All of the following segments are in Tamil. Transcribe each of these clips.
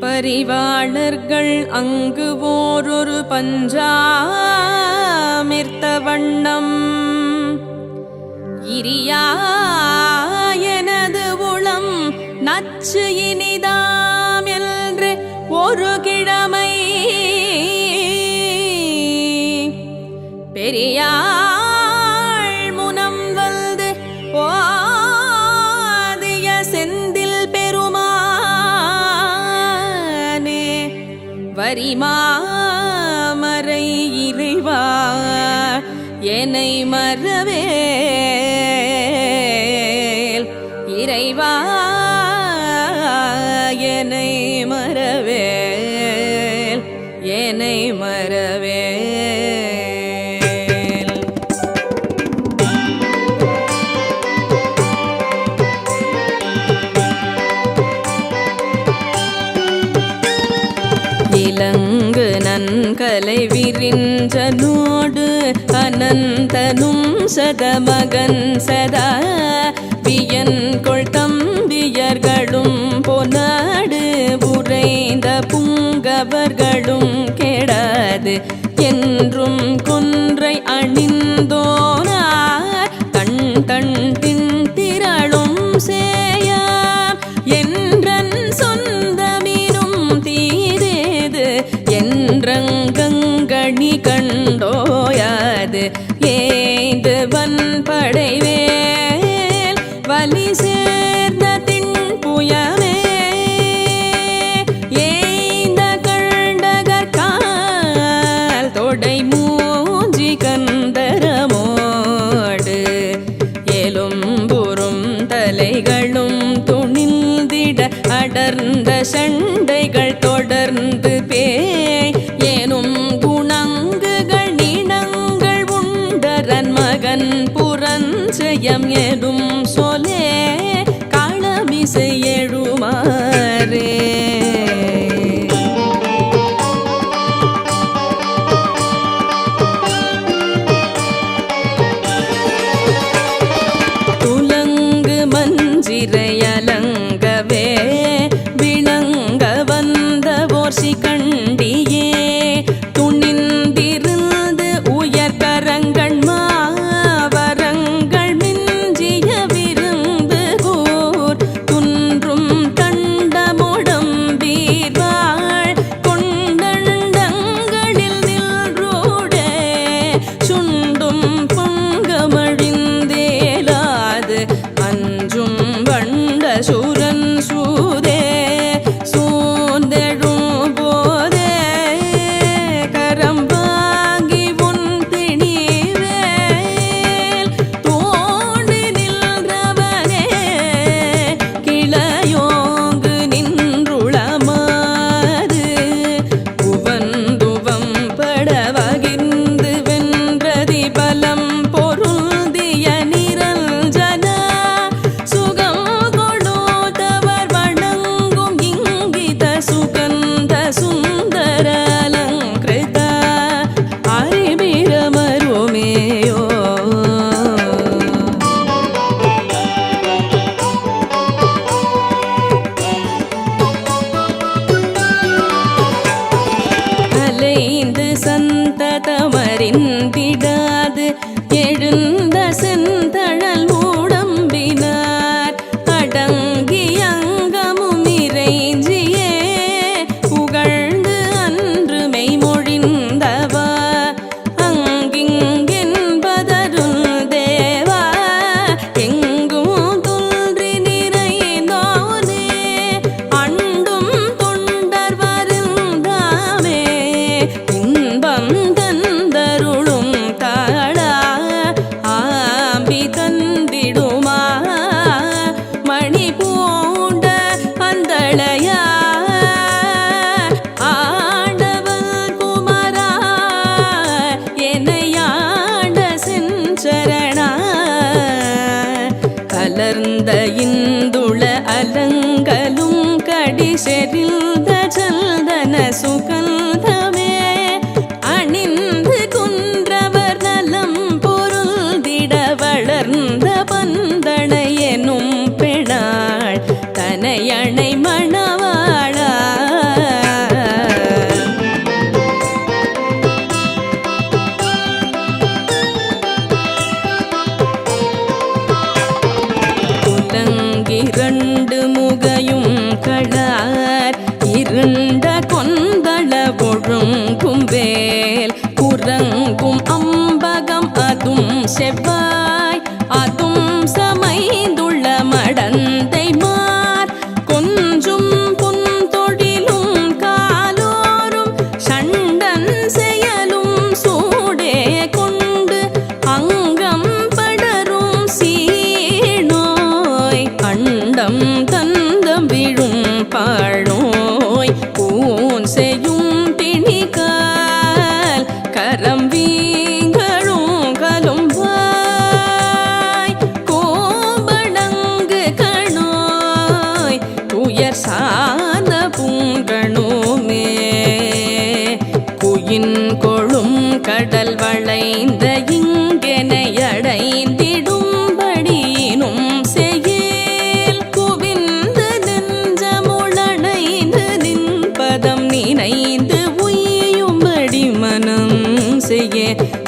பரிவாளர்கள் அங்கு ஓரொரு பஞ்சாமிர்த்த வண்ணம். இரியாயனது உளம் நச்சு இனிதாம் என்று ஒரு கிழமை. பெரியார் 今 சனந்தனும் சதமகன் சதா. வியன் கொள் தம்பியர்களும் பொன்னாடு உறைந்த புங்கவர்களும் கெடாது. என்றும் ചണ്ഡ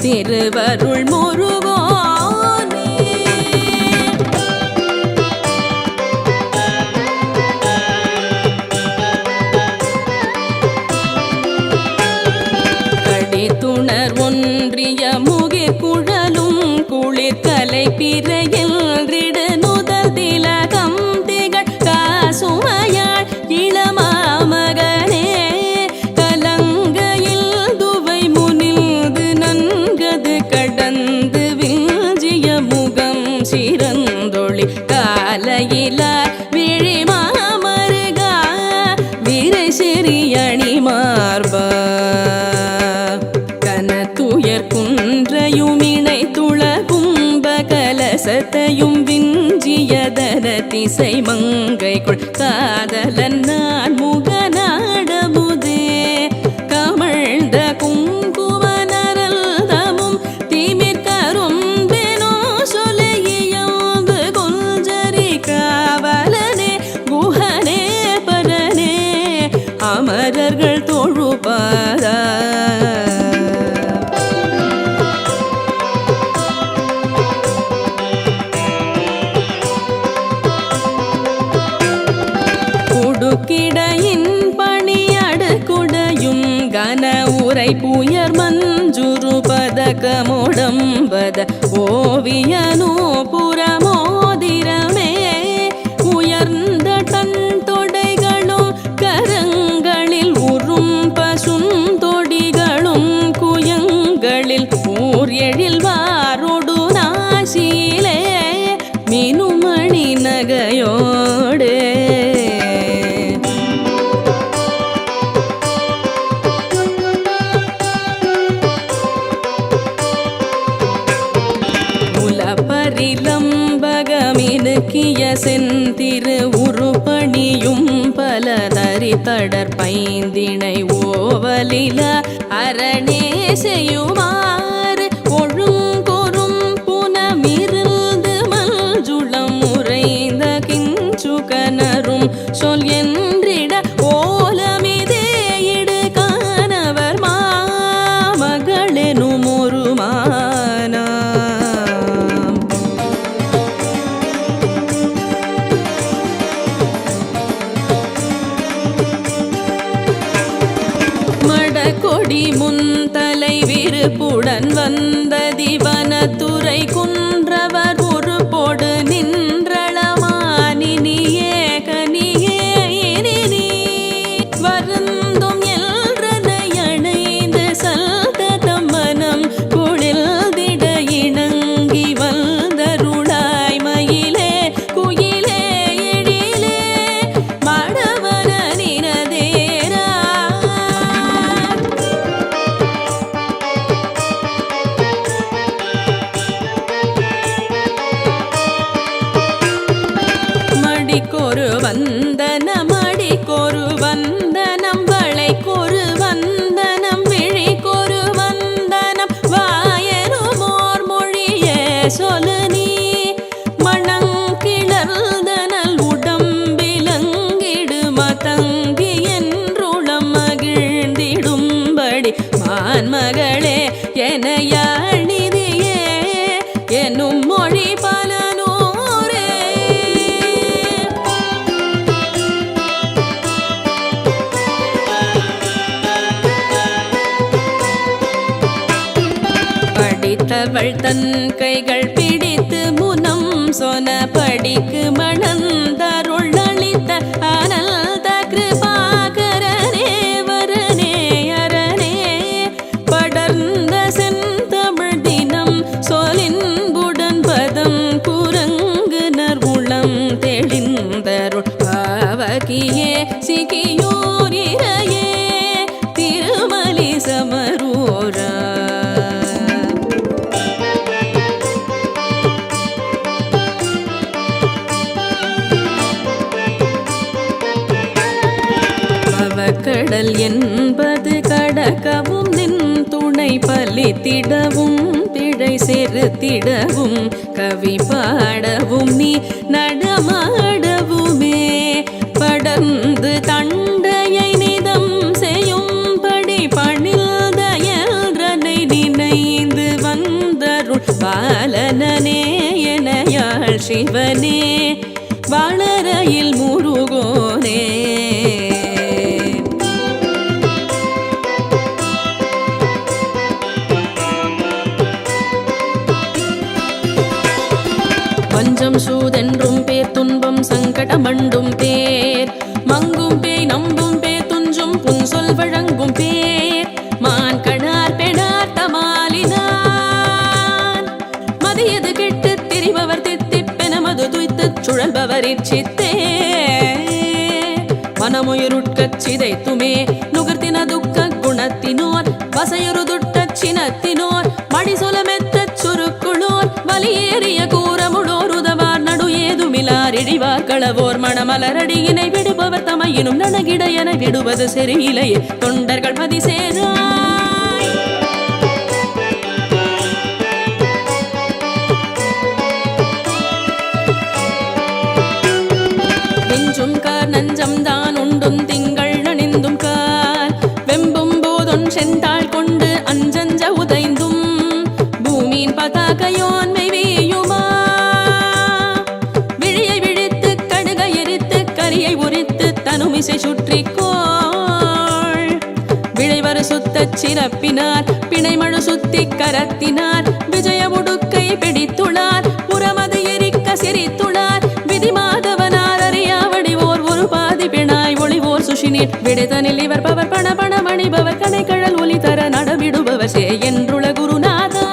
திருவருள் திசை மங்கைக்குள் காதலன்னா குறுக்கிடையின் பணியடு குடையும் கன உரை புயர் மஞ்சுரு பதகமுடம்பத ஓவியனோ புறமோ திலம்பகமினுக்கிய செந்திரு உருபணியும் பல தரித்தடற்பைந்தினை ஓவலில அரணே செய்யுமா? நெருப்புடன் முனம் திடவும் கவி பாடவும் நீ நடமாடவுமே. படந்து தண்டையை நிதம் செய்யும்படி பணிந்தயன்றனை நினைந்து வந்தருள் பாலனனே என யாழ் சிவனே. துய்த்துச் சுழல்பவர் இச்சித்தே மனமுயிருட்கச் சிதைத்துமே நுகர்த்தின துக்க குணத்தினோர் வசையுறு துட்டச் சினத்தினோர் மடிசொலமெத்தச் சுருக்குளோர் வலியேறிய கூறமுடோர் உதவார் நடு ஏதுமிலார் இழிவார் களவோர் மணமலரடியினை விடுபவர் தமையினும் நனகிட என விடுவது சரியிலையே தொண்டர்கள் பதிசேரா கரத்தினார் விஜய உடுக்கை பிடித்துளார் புறமது எரிக்க சிரித்துளார் விதி மாதவனார் அறியாவடி ஓர் ஒரு பாதி பிணாய் ஒளிவோர் சுஷினீர். விடுதனில் இவர் பவர் பண பண மணிபவர் கனை ஒலி தர நடவிடுபவர் சே என்றுள குருநாதா.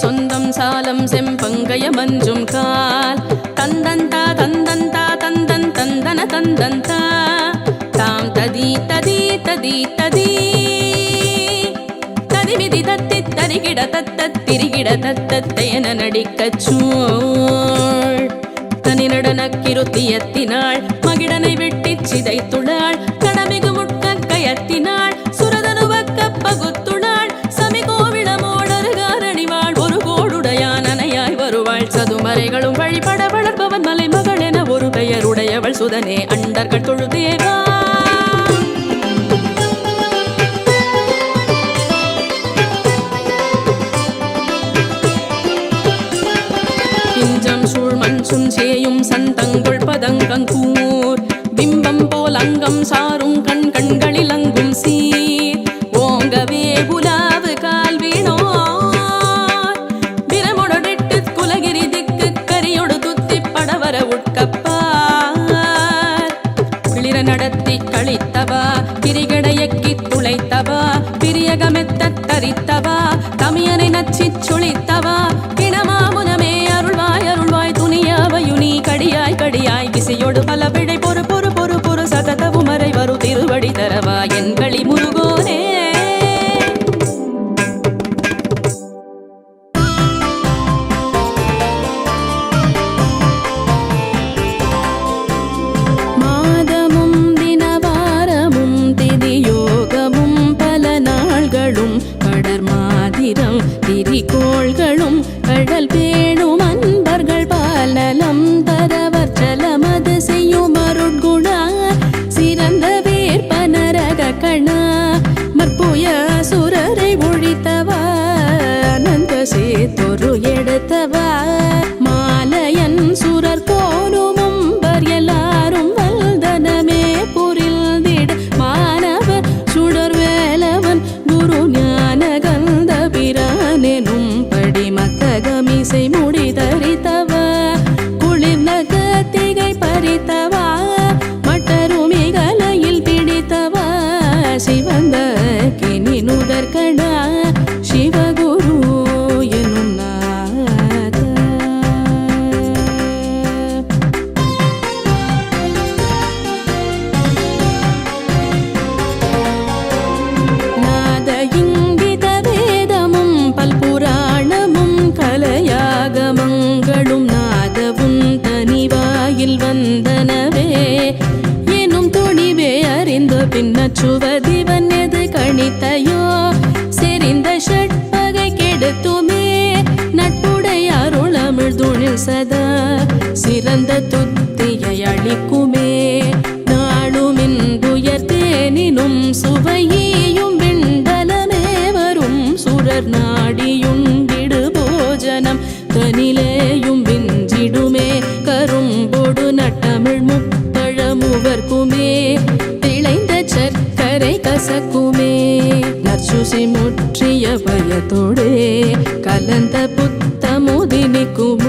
சொந்தம் சாலம் செம்பங்கய மஞ்சும் கால். தந்தந்தா தந்தந்தா தந்தன் தந்தன தந்தந்தா. தாம் ததி ததி ததி ததி. ததிவிதி தத்தி தரிகிட தத்த திரிகிட தத்தத்தையன நடிக்கச் சூழ். தனி நடனக்கிருத்தியத்தினாள் மகிடனை வெட்டிச் சிதைத்துளாள் மலை மகளென ஒரு பெயருடையவள் சுதனே அண்டர்கள் தொழுதேவா? பிஞ்சம் சூழ் மஞ்சும் சேயும் சந்தங்குள் பதங்கங்கூர் பிம்பம் போல் அங்கம் சாரும் கடியாய் விடை பல to the பசி முற்றிய பயத்தோடே கலந்த புத்தமுதினிக்கும்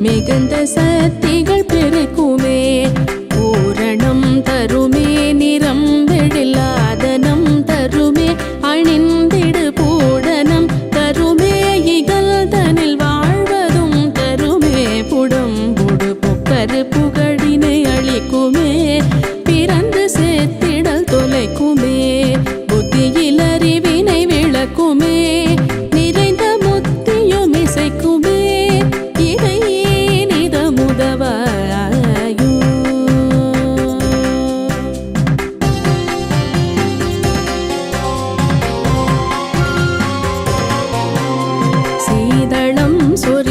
மிகுந்த சக்திகள் பெருக்கும் censura.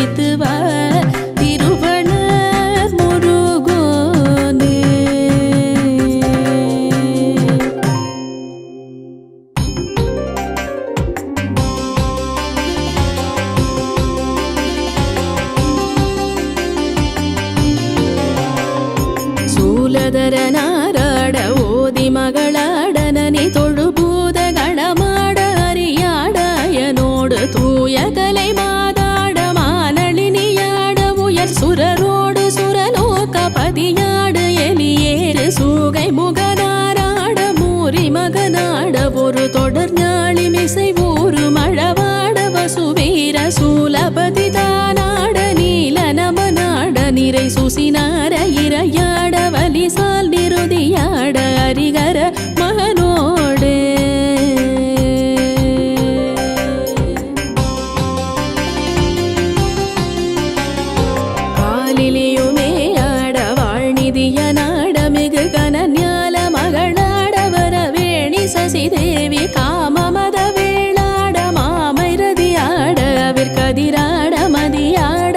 தரித்து வா இறை சுசினார இரையாட வலிசால் நிருதியாட அரிகர மகனோடு. காலிலியுமே ஆட வாழ்நிதிய நாட மிகு கனஞால மகளாட வரவேணி சசிதேவி காமமத வேளாட மாமைரதியாட அவர் கதிராட மதியாட